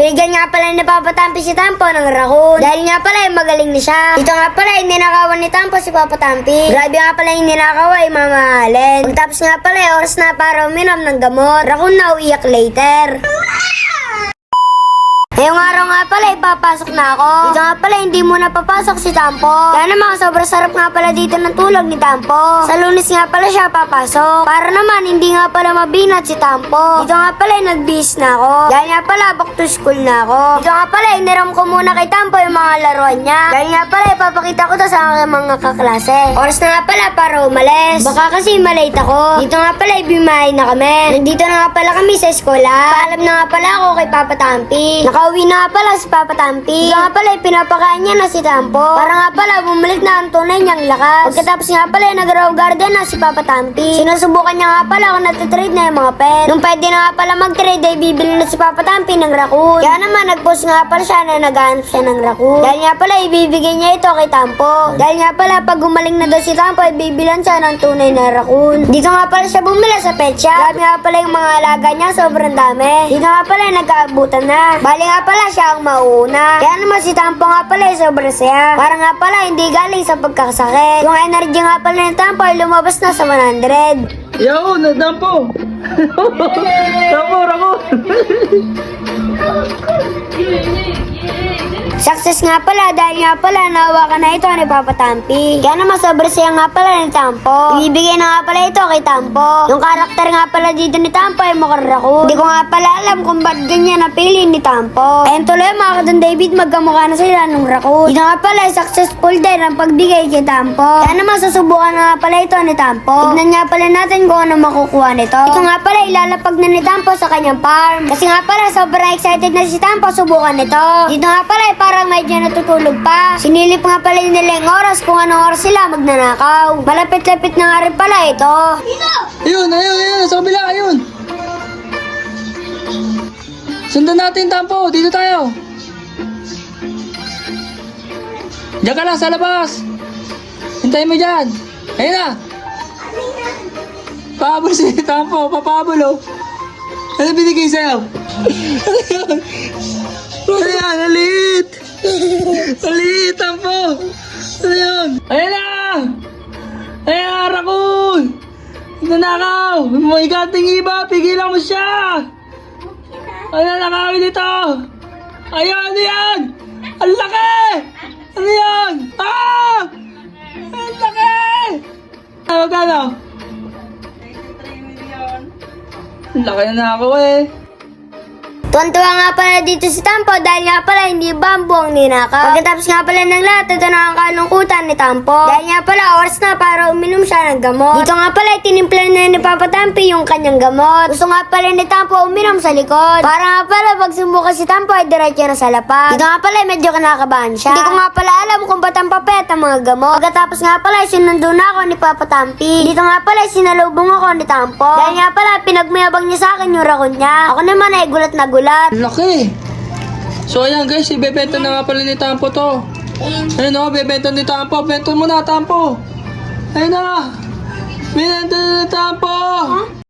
Binigyan nga pala ni Papa si Tampo ng raccoon. Dahil nga pala ay magaling na siya. Ito nga pala ay ninakawan ni Tampo si Papa Tampi. Grabe nga pala yung ninakaw ay mamahalin. Pagtapos nga pala ay oras na para uminom ng gamot. Raccoon na uiyak later. Ipapasok na ako. Dito nga pala, hindi muna papasok si Tampo. Kaya naman, sobrang sarap nga pala dito ng tulog ni Tampo. Sa lunes nga pala siya papasok. Para naman, hindi nga pala mabinat si Tampo. Dito nga pala, nag-bis na ako. Dahil nga pala, back to school na ako. Dito nga pala, iniram ko muna kay Tampo yung mga laruan niya. Dahil nga pala, ipapakita ko to sa aking mga kaklase. Oras na nga pala para umalis. Baka kasi malate ako. Dito nga pala, ibimahay na kami. Nandito na nga pala kami sa eskwela. Paalam na nga pala ako kay Papa Tampi. Nakauwi na nga pala si Papa Tampi. Dito nga pala, pinapakain niya na si Tampo. Para nga pala, bumalik na ang tunay niyang lakas. Pagkatapos nga pala, nag-raw garden na si Papa Tampi. Sinusubukan niya nga pala kung natitrade na yung mga pet. Nung pwede na nga pala mag-trade, ay bibili na si Papa Tampi ng raccoon. Kaya naman, nag-post nga pala siya na naghahanap siya ng raccoon. Dahil nga pala, ibibigay niya ito kay Tampo. Dahil nga pala, pag gumaling na daw si Tampo, ay bibilan siya ng tunay na raccoon. Dito nga pala siya bumila sa pet shop. Grabe nga pala yung mga alaga niya, sobrang dami. Dito nga pala, nagkaabutan na. Bali nga pala siya ang mauuna. Kaya naman si Tampo nga pala ay sobrang saya. Para nga pala, hindi galing sa pagkakasakit. Yung energy nga pala ng Tampo ay lumabas na sa 100. Yo, nadampo! Dampo, rako! Success nga pala dahil nga pala nahawakan na ito ni Papa Tampi. Kaya naman sobrang saya nga pala ni Tampo. Ibibigay na nga pala ito kay Tampo. Yung karakter nga pala dito ni Tampo ay mukhang raccoon. Hindi ko nga pala alam kung ba't ganyan napili ni Tampo. Ayun tuloy mga kadon David, magkamukha na sila nung raccoon. Dito nga pala successful din ang pagbigay kay Tampo. Kaya naman susubukan na nga pala ito ni Tampo. Tignan nga pala natin kung ano makukuha nito. Ito nga pala ilalapag na ni Tampo sa kanyang farm. Kasi nga pala sobrang excited na si Tampo subukan nito. Dito nga pala ay parang medyo natutulog pa. Sinilip nga pala nila yung oras kung anong oras sila magnanakaw. Malapit-lapit na nga rin pala ito. Ayun, ayun, ayun, sa kabila, ayun! Sundan natin, Tampo, dito tayo! Diyan ka lang sa labas! Hintayin mo dyan! Ayun na! Pahabol si Tampo, papabol oh! Ano binigay sa'yo? Ano yun? Ano yan? Alit! Alit, Tampo! Ano yun? Ayan na! Ayan Raccoon! Nanakaw! May gating iba! Pigilan mo siya! Ano nakawin dito? Ayun, ano yan? Ang laki! Ano yan? Ah! Ang laki! Ano gano? Ang laki na ako eh. Tuwan-tuwa nga pala dito si Tampo dahil nga pala hindi bambo ang ninakaw. Pagkatapos nga pala ng lahat, ito na ang kalungkutan ni Tampo. Dahil nga pala oras na para uminom siya ng gamot. Dito nga pala tinimpla na ni Papa Tampi yung kanyang gamot. Gusto nga pala ni Tampo uminom sa likod. Para nga pala pag sumuka si Tampo ay diretso na sa lapag. Dito nga pala medyo kinakabahan siya. Hindi ko nga pala alam kung ba't ang papet ang mga gamot. Pagkatapos nga pala sinundo na ako ni Papa Tampi. Dito nga pala sinalubong ako ni Tampo. Dahil nga pala pinagmayabang niya sa akin yung rakon niya. Ako naman ay gulat na gulat. Ang laki! So ayan guys, ibebenta na nga pala ni Tampo to. Ayun o, bebenta ni Tampo. Benta mo na, Tampo! Ayun na! Binenta na ni Tampo!